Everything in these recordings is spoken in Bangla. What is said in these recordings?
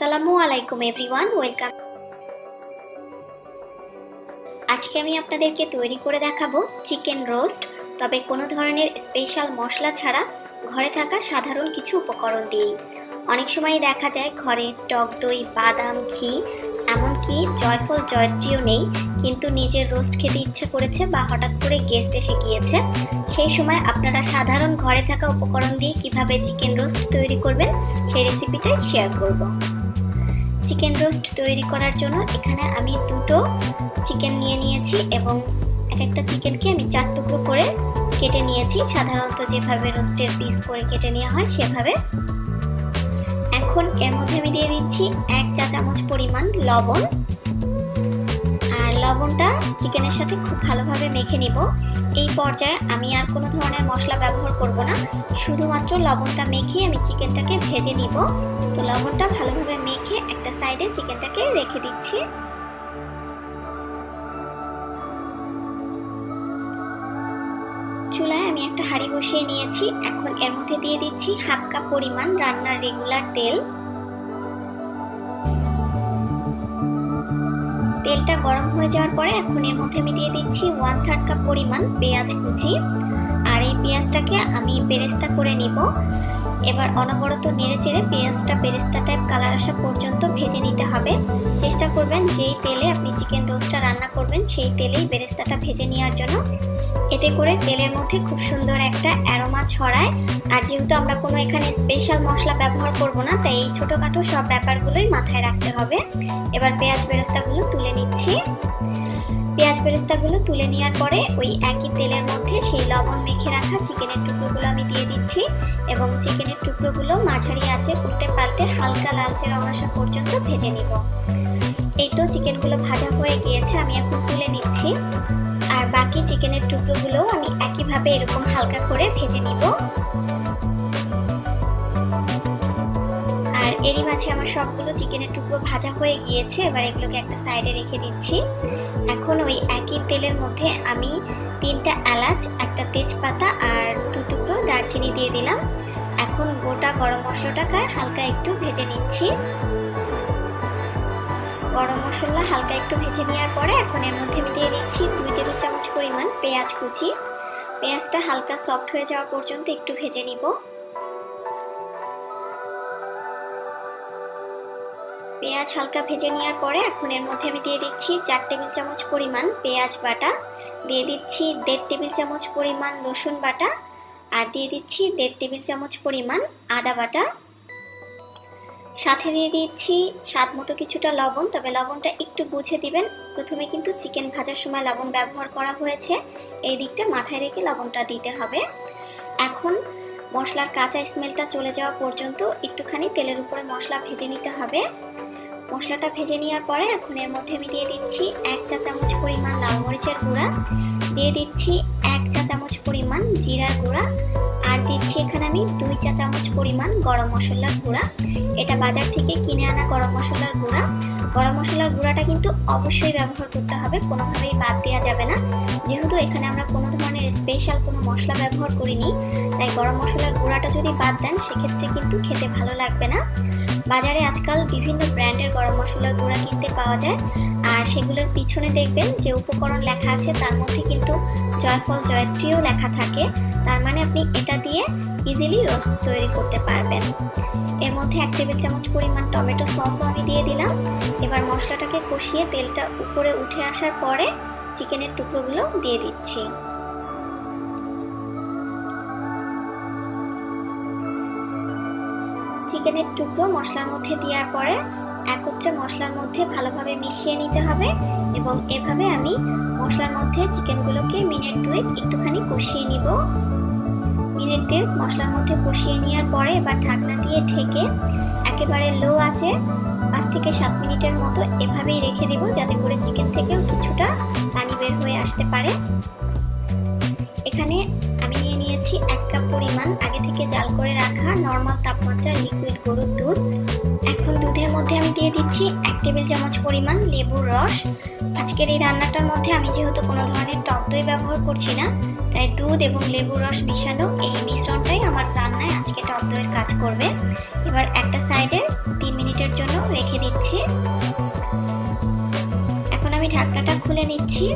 আসসালামু আলাইকুম এভরিওয়ান, ওয়েলকাম। আজকে আমি আপনাদেরকে তৈরি করে দেখাবো চিকেন রোস্ট, তবে কোনো ধরনের স্পেশাল মশলা ছাড়া ঘরে থাকা সাধারণ কিছু উপকরণ দিয়েই। অনেক সময় দেখা যায় ঘরে টক দই, বাদাম, ঘি, এমনকি জয়ফল, জয়ত্রীও নেই, কিন্তু নিজের রোস্ট খেতে ইচ্ছে করেছে বা হঠাৎ করে গেস্ট এসে গিয়েছে। সেই সময় আপনারা সাধারণ ঘরে থাকা উপকরণ দিয়ে কীভাবে চিকেন রোস্ট তৈরি করবেন, সেই রেসিপিটাই শেয়ার করব। চিকেন রোস্ট তৈরি করার জন্য এখানে আমি দুটো চিকেন নিয়ে নিয়েছি এবং এক একটা চিকেনকে আমি চার টুকরো করে কেটে নিয়েছি। সাধারণত যেভাবে রোস্টের পিস করে কেটে নেওয়া হয়, সেভাবে। এখন এর মধ্যে আমি দিয়ে দিচ্ছি এক চা চামচ পরিমাণ লবণ। লবণটা চিকেনের সাথে খুব ভালোভাবে মেখে নিব। এই পর্যায়ে আমি আর কোনো ধরনের মশলা ব্যবহার করব না। শুধুমাত্র লবণটা মেখে আমি চিকেনটাকে ভেজে নিব। তো লবণটা ভালোভাবে মেখে একটা সাইডে চিকেনটাকে রেখে দিচ্ছি। চুলায় আমি একটা হাঁড়ি বসিয়ে নিয়েছি। এখন এর মধ্যে দিয়ে দিচ্ছি হাফ কাপ পরিমাণ রান্নার রেগুলার তেল। তেলটা গরম হয়ে যাওয়ার পরে এখন এর মধ্যে আমি দিয়ে দিচ্ছি ওয়ান থার্ড কাপ পরিমাণ পেঁয়াজ কুচি। আর এই পেঁয়াজটাকে আমি বেরেস্তা করে নিব। এবার অনবরত নেড়ে চেড়ে পেঁয়াজটা বেরেস্তা টাইপ কালার আসা পর্যন্ত ভেজে নিতে হবে। চেষ্টা করবেন যেই তেলে আপনি চিকেন রোস্টটা রান্না করবেন, সেই তেলেই বেরেস্তাটা ভেজে নেওয়ার জন্য। এতে করে তেলের মধ্যে খুব সুন্দর একটা অ্যারোমা ছড়ায়। আর যেহেতু আমরা কোনো এখানে স্পেশাল মশলা ব্যবহার করব না, তাই এই ছোটোখাটো সব ব্যাপারগুলোই মাথায় রাখতে হবে। এবার পেঁয়াজ বেরেস্তাগুলো তুলে নিচ্ছি। পেঁয়াজ বেরেস্তাগুলো তুলে নেওয়ার পরে ওই একই তেলের মধ্যে সেই লবণ মেখে রাখা চিকেনের টুকরোগুলো আমি দিয়ে দিচ্ছি এবং চিকেনের টুকরোগুলো মাঝারি আছে উল্টে পাল্টে হালকা লালচে রং আসা পর্যন্ত ভেজে নিব। এই তো চিকেনগুলো ভাজা হয়ে গিয়েছে, আমি এখন তুলে নিচ্ছি। আর বাকি চিকেনের টুকরোগুলোও আমি একইভাবে এরকম হালকা করে ভেজে নিব। আর এরই মাঝে আমার সবগুলো চিকেনের টুকরো ভাজা হয়ে গিয়েছে, এবার এগুলোকে একটা সাইডে রেখে দিচ্ছি। এখন ওই একই তেলের মধ্যে আমি তিনটা এলাচ, একটা তেজপাতা আর দু টুকরো দারচিনি দিয়ে দিলাম। এখন গোটা গরম মশলাটাকে হালকা একটু ভেজে নিচ্ছি। গরম মশলা হালকা একটু ভেজে নেওয়ার পরে এখন এর মধ্যে আমি দিয়ে দিচ্ছি দুই টেবিল চামচ পরিমাণ পেঁয়াজ কুচি। পেঁয়াজটা হালকা সফট হয়ে যাওয়া পর্যন্ত একটু ভেজে নিব। পেঁয়াজ হালকা ভেজে নেওয়ার পরে এখন এর মধ্যে আমি দিয়ে দিচ্ছি চার টেবিল চামচ পরিমাণ পেঁয়াজ বাটা। দিয়ে দিচ্ছি দেড় টেবিল চামচ পরিমাণ রসুন বাটা। আর দিয়ে দিচ্ছি দেড় টেবিল চামচ পরিমাণ আদা বাটা। সাথে দিয়ে দিচ্ছি স্বাদ মতো কিছুটা লবণ, তবে লবণটা একটু বুঝে দিবেন। প্রথমে কিন্তু চিকেন ভাজার সময় লবণ ব্যবহার করা হয়েছে। এই দিকটা মাথায় রেখে লবণটা দিতে হবে। এখন মশলার কাঁচা স্মেলটা চলে যাওয়া পর্যন্ত একটুখানি তেলের উপরে মশলা ভেজে নিতে হবে। মশলাটা ভেজে নেওয়ার পরে এখন এর মধ্যে আমি দিয়ে দিচ্ছি এক চা চামচ পরিমাণ লাল মরিচের গুঁড়া। দিয়ে দিচ্ছি এক চা চামচ পরিমাণ জিরার গুঁড়া। আর দিচ্ছি এখানে আমি দুই চা চামচ পরিমাণ গরম মশলার গুঁড়া। এটা বাজার থেকে কিনে আনা গরম মশলার গুঁড়া। গরম মশলার গুঁড়াটা কিন্তু অবশ্যই ব্যবহার করতে হবে, কোনোভাবেই বাদ দেওয়া যাবে না। যেহেতু এখানে আমরা কোনো ধরনের স্পেশাল কোনো মশলা ব্যবহার করিনি, তাই গরম মশলার গুঁড়াটা যদি বাদ দেন, সেক্ষেত্রে কিন্তু খেতে ভালো লাগবে না। বাজারে আজকাল বিভিন্ন ব্র্যান্ডের গরম মশলার গুঁড়া কিনতে পাওয়া যায়, আর সেগুলোর পিছনে দেখবেন যে উপকরণ লেখা আছে, তার মধ্যে কিন্তু জয়ফল জয়ত্রীও লেখা থাকে। তার মানে আপনি এটা দিয়ে ইজিলি রোস্ট তৈরি করতে পারবেন। এর মধ্যে এক টেবিল চামচ পরিমাণ টমেটো সসও আমি দিয়ে দিলাম। এবার মশলাটাকে কষিয়ে তেলটা উপরে উঠে আসার পরে চিকেনের টুকরোগুলো দিয়ে দিচ্ছি। চিকেনের টুকরো মশলার মধ্যে দেওয়ার পরে একত্রে মশলার মধ্যে ভালোভাবে মিশিয়ে নিতে হবে এবং এভাবে আমি মশলার মধ্যে চিকেনগুলোকে মিনিট দুই একটুখানি কষিয়ে নিব। মিনিট দিয়ে মশলার মধ্যে কষিয়ে নেওয়ার পরে এবার ঢাকনা দিয়ে ঢেকে একেবারে লো আছে পাঁচ থেকে সাত মিনিটের মতো এভাবেই রেখে দেব যাতে করে চিকেন থেকেও কিছুটা পানি বের হয়ে আসতে পারে। এখানে আমি নিয়ে নিয়েছি এক কাপ পরিমাণ আগে থেকে জাল করে রাখা নর্মাল তাপমাত্রার লিকুইড গরুর দুধ। এখন দুধের মধ্যে আমি দিয়ে দিচ্ছি এক টেবিল চামচ পরিমাণ লেবুর রস। আজকের এই রান্নাটার মধ্যে আমি যেহেতু কোনো ধরনের টক দই ব্যবহার করছি না তাই দুধ এবং লেবুর রস মিশানো এই মিশ্রণটাই আমার রান্নায় আজকে টক দইয়ের কাজ করবে। এবার একটা সাইডে তিন মিনিটের জন্য রেখে দিচ্ছি। এখন আমি ঢাকনাটা খুলে নিচ্ছি।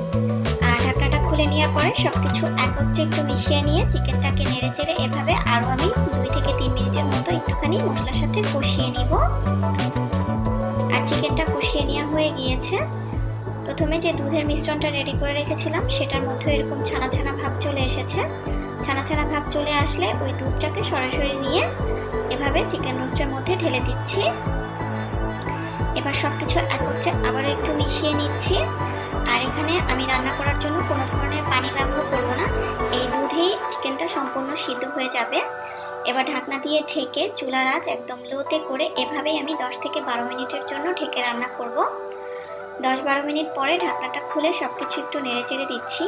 আর ঢাকনাটা খুলে নেওয়ার পরে সবকিছু একত্রে একটু মিশিয়ে নিয়ে চিকেনটাকে নেড়ে চেড়ে এভাবে আরও আমি দুই থেকে তিন মিনিটের মতো একটুখানি মশলার সাথে কষিয়ে নিব। আর চিকেনটা কষিয়ে নেওয়া হয়ে গিয়েছে। প্রথমে যে দুধের মিশ্রণটা রেডি করে রেখেছিলাম, সেটার মধ্যে এরকম ছানা ছানা ভাব চলে এসেছে। ছানা ছানা ভাব চলে আসলে ওই দুধটাকে সরাসরি নিয়ে এভাবে চিকেন রোস্টের মধ্যে ঢেলে দিচ্ছি। এবার সব কিছু একত্রে আবারও একটু মিশিয়ে নিচ্ছি। আর এখানে আমি রান্না করার জন্য কোনো ধরনের পানি ব্যবহার করব না। এই দুধেই চিকেনটা সম্পূর্ণ সিদ্ধ হয়ে যাবে। এবার ঢাকনা দিয়ে ঢেকে চুলার আঁচ একদম লোতে করে এভাবেই আমি 10 থেকে বারো মিনিটের জন্য ঢেকে রান্না করব। দশ বারো মিনিট পরে ঢাকনাটা খুলে সব কিছু একটু নেড়ে চেড়ে দিচ্ছি।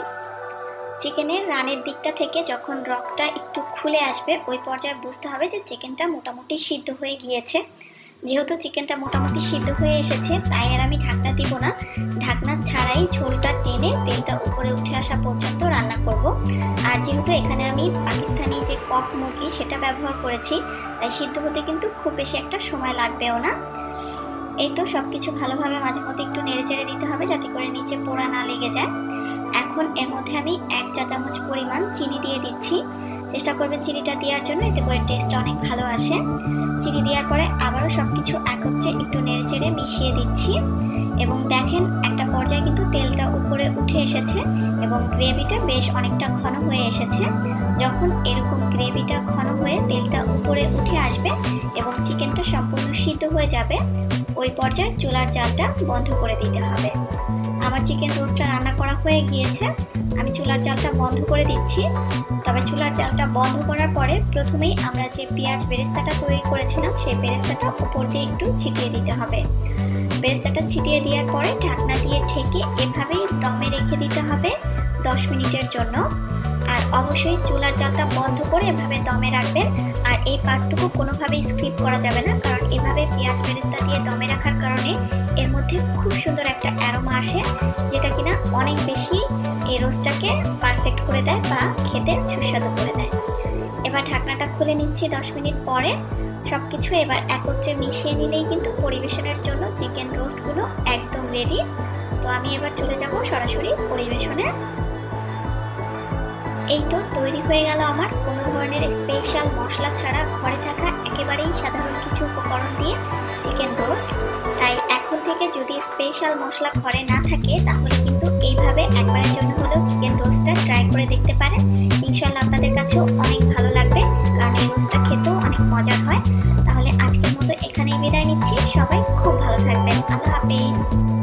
চিকেনের রানের দিকটা থেকে যখন রকটা একটু খুলে আসবে, ওই পর্যায়ে বুঝতে হবে যে চিকেনটা মোটামুটি সিদ্ধ হয়ে গিয়েছে। যেহেতু চিকেনটা মোটামুটি সিদ্ধ হয়ে এসেছে, তাই আর আমি ঢাকনা দিব না। ঢাকনা ছাড়াই ঝোলটা টেনে তেলটা উপরে উঠে আসা পর্যন্ত রান্না করব। আর যেহেতু এখানে আমি পাকিস্তানি যে কক মুরগি, সেটা ব্যবহার করেছি, তাই সিদ্ধ হতে কিন্তু খুব বেশি একটা সময় লাগবেও না। এই তো সব কিছু ভালোভাবে মাঝে মধ্যে একটু নেড়ে চেড়ে দিতে হবে, যাতে করে নিচে পোড়া না লেগে যায়। এখন এর মধ্যে আমি এক চা চামচ পরিমাণ চিনি দিয়ে দিচ্ছি। চেষ্টা করবে চিনিটা দেওয়ার জন্য, এতে করে টেস্টটা অনেক ভালো আসে। চিনি দেওয়ার পরে আবারও সব কিছু একত্রে একটু নেড়ে চেড়ে মিশিয়ে দিচ্ছি। এবং দেখেন, একটা পর্যায়ে কিন্তু তেলটা উপরে উঠে এসেছে এবং গ্রেভিটা বেশ অনেকটা ঘন হয়ে এসেছে। যখন এরকম গ্রেভিটা ঘন হয়ে তেলটা উপরে উঠে আসবে এবং চিকেনটা সম্পূর্ণ সিদ্ধ হয়ে যাবে, ওই পর্যায়ে চুলার জালটা বন্ধ করে দিতে হবে। আমার চিকেন রোস্টটা রান্না করা হয়ে গিয়েছে। আমি চুলার জালটা বন্ধ করে দিচ্ছি। তবে চুলার জালটা বন্ধ করার পরে প্রথমেই আমরা যে পেঁয়াজ বেরেস্তাটা তৈরি করেছিলাম, সেই বেরেস্তাটা উপর দিয়ে একটু ছিটিয়ে দিতে হবে। বেরেস্তাটা ছিটিয়ে দেওয়ার পরে ঢাকনা দিয়ে ঠেকে এভাবেই দমে রেখে দিতে হবে দশ মিনিটের জন্য। অবশ্যই চুলার জালটা বন্ধ করে এভাবে দমে রাখবেন। আর এই পার্টটুকু কোনোভাবেই স্ক্রিপ করা যাবে না, কারণ এভাবে পেঁয়াজ বেরেস্তা দিয়ে দমে রাখার কারণে এর মধ্যে খুব সুন্দর একটা অ্যারোমা আসে, যেটা কিনা অনেক বেশি এই রোস্টটাকে পারফেক্ট করে দেয় বা খেতে সুস্বাদু করে দেয়। এবার ঢাকনাটা খুলে নিচ্ছি দশ মিনিট পরে। সব কিছু এবার একত্রে মিশিয়ে নিলেই কিন্তু পরিবেশনের জন্য চিকেন রোস্টগুলো একদম রেডি তো আমি এবার চলে যাব সরাসরি পরিবেশনে। এই তো তৈরি হয়ে গেল আমার কোনো ধরনের স্পেশাল মশলা ছাড়া ঘরে থাকা একেবারেই সাধারণ কিছু উপকরণ দিয়ে চিকেন রোস্ট তাই এখন থেকে যদি স্পেশাল মশলা ঘরে না থাকে, তাহলে কিন্তু এইভাবে একবারের জন্য হলেও চিকেন রোস্টটা ট্রাই করে দেখতে পারেন। ইনশাল্লাহ আপনাদের কাছেও অনেক ভালো লাগবে, কারণ এই রোস্টটা খেতেও অনেক মজার হয়। তাহলে আজকের মতো এখানেই বিদায় নিচ্ছি। সবাই খুব ভালো থাকবেন। আল্লাহ হাফিজ।